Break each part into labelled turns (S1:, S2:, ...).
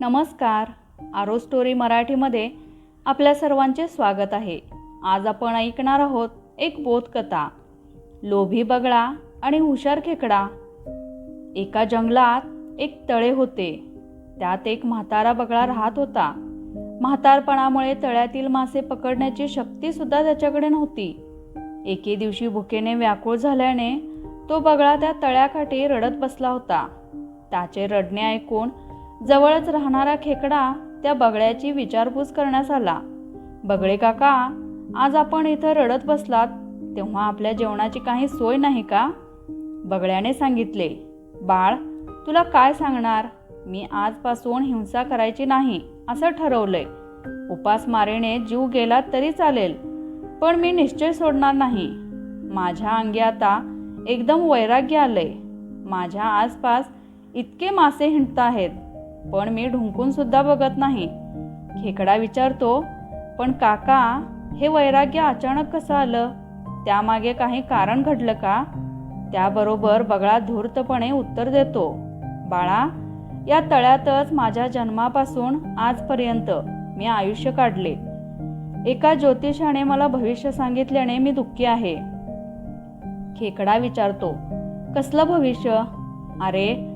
S1: नमस्कार. आरो स्टोरी मराठीमध्ये आपल्या सर्वांचे स्वागत आहे. आज आपण ऐकणार आहोत एक बोधकथा. लोभी बगळा आणि हुशार खेकडा. एका जंगलात एक तळे होते. त्यात एक म्हातारा बगळा राहत होता. म्हातारपणामुळे तळ्यातील मासे पकडण्याची शक्तीसुद्धा त्याच्याकडे नव्हती. एके दिवशी भुकेने व्याकुळ झाल्याने तो बगळा त्या तळ्याकाठी रडत बसला होता. त्याचे रडणे ऐकून जवळच राहणारा खेकडा त्या बगळ्याची विचारपूस करण्यास आला. बगळे काका आज आपण इथं रडत बसलात तेव्हा आपल्या जेवणाची काही सोय नाही का? बगळ्याने सांगितले बाळ तुला काय सांगणार? मी आजपासून हिंसा करायची नाही असं ठरवलंय. उपासमारीने जीव गेला तरी चालेल पण मी निश्चय सोडणार नाही. माझ्या अंगी आता एकदम वैराग्य आलंय. माझ्या आसपास इतके मासे हिंडत आहेत पण मी ढुंकून सुद्धा बघत नाही. खेकडा विचारतो पण काका हे वैराग्य अचानक कसं आलं? त्यामागे काही कारण घडलं का? त्याबरोबर बगळा धूर्तपणे उत्तर देतो बाळा या तळ्यातच माझ्या जन्मापासून आजपर्यंत मी आयुष्य काढले. एका ज्योतिषाने मला भविष्य सांगितल्याने मी दुःखी आहे. खेकडा विचारतो कसलं भविष्य? अरे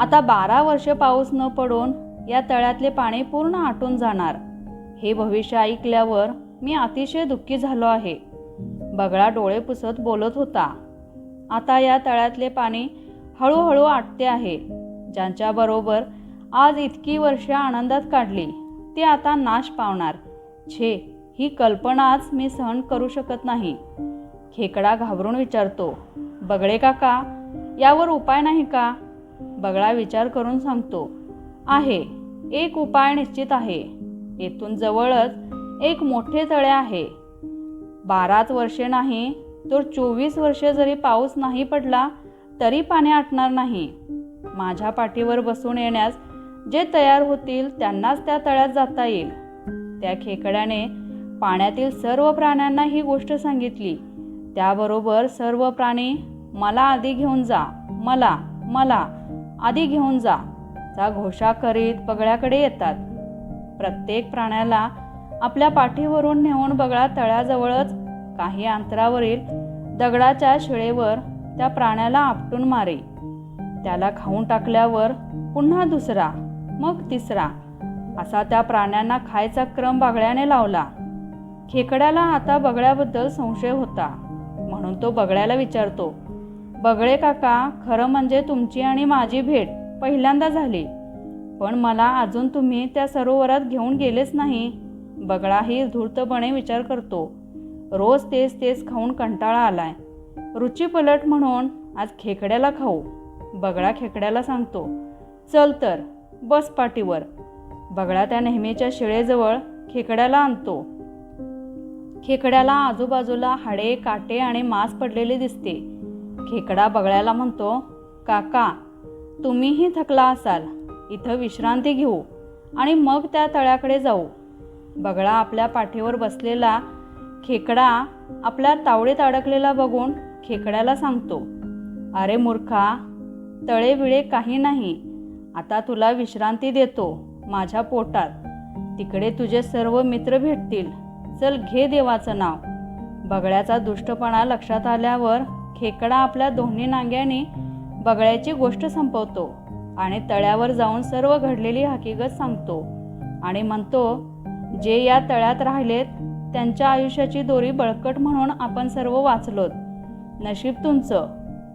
S1: आता बारा वर्ष पाऊस न पडून या तळ्यातले पाणी पूर्ण आटून जाणार. हे भविष्य ऐकल्यावर मी अतिशय दुःखी झालो आहे. बगळा डोळे पुसत बोलत होता. आता या तळ्यातले पाणी हळूहळू आटते आहे. ज्यांच्याबरोबर आज इतकी वर्षे आनंदात काढली ते आता नाश पावणार. छे ही कल्पनाच मी सहन करू शकत नाही. खेकडा घाबरून विचारतो बगळे काका यावर उपाय नाही का? बगळा विचार करून सांगतो आहे एक उपाय निश्चित आहे. येथून जवळच एक मोठे तळे आहे. बाराच वर्षे नाही तर चोवीस वर्षे जरी पाऊस नाही पडला तरी पाणी आटणार नाही. माझ्या पाठीवर बसून येण्यास जे तयार होतील त्यांनाच त्या तळ्यात जाता येईल. त्या खेकड्याने पाण्यातील सर्व प्राण्यांना ही गोष्ट सांगितली. त्याबरोबर सर्व प्राणी मला आधी घेऊन जा मला मला आधी घेऊन जा. चा घोषा करीत बगळ्याकडे येतात. प्रत्येक प्राण्याला आपल्या पाठीवरून नेऊन बगळा तळ्याजवळच काही अंतरावरील दगडाच्या शिळेवर त्या प्राण्याला आपटून मारे. त्याला खाऊन टाकल्यावर पुन्हा दुसरा मग तिसरा असा त्या प्राण्यांना खायचा क्रम बगळ्याने लावला. खेकड्याला आता बगळ्याबद्दल संशय होता. म्हणून तो बगळ्याला विचारतो बगळे काका खरं म्हणजे तुमची आणि माझी भेट पहिल्यांदा झाली. पण मला अजून तुम्ही त्या सरोवरात घेऊन गेलेच नाही. बगळाही धूर्तपणे विचार करतो. रोज तेच तेच खाऊन कंटाळा आलाय. रुची पलट म्हणून आज खेकड्याला खाऊ. बगळा खेकड्याला सांगतो चल तर बस पाटीवर बगळा त्या नेहमीच्या शिळेजवळ खेकड्याला आणतो. खेकड्याला आजूबाजूला हाडे काटे आणि मांस पडलेले दिसते. खेकडा बगळ्याला म्हणतो काका तुम्हीही थकला असाल इथं विश्रांती घेऊ आणि मग त्या तळ्याकडे जाऊ. बगळा आपल्या पाठीवर बसलेला खेकडा आपल्या तावडीत अडकलेला बघून खेकड्याला सांगतो अरे मूर्खा तळे विळे काही नाही. आता तुला विश्रांती देतो माझ्या पोटात. तिकडे तुझे सर्व मित्र भेटतील. चल घे देवाचं नाव. बगळ्याचा दुष्टपणा लक्षात आल्यावर खेकडा आपल्या दोन्ही नांग्यांनी बगळ्याची गोष्ट संपवतो आणि तळ्यावर जाऊन सर्व घडलेली हकीकत सांगतो. आणि म्हणतो जे या तळ्यात राहिलेत त्यांच्या आयुष्याची दोरी बळकट म्हणून आपण सर्व वाचलोत. नशीब तुमचं.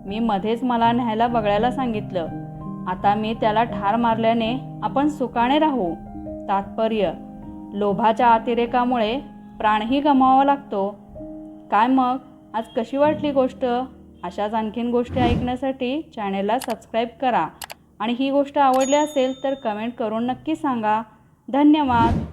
S1: मी मध्येच मला न्यायला बगळ्याला सांगितलं. आता मी त्याला ठार मारल्याने आपण सुखाने राहू. तात्पर्य लोभाच्या अतिरेकामुळे प्राणही गमावा लागतो. काय मग? आज कशी वाटली गोष्ट? अशाच आणखीन गोष्टी ऐकण्यासाठी चॅनेलला सबस्क्राईब करा. आणि ही गोष्ट आवडली असेल तर कमेंट करून नक्की सांगा. धन्यवाद.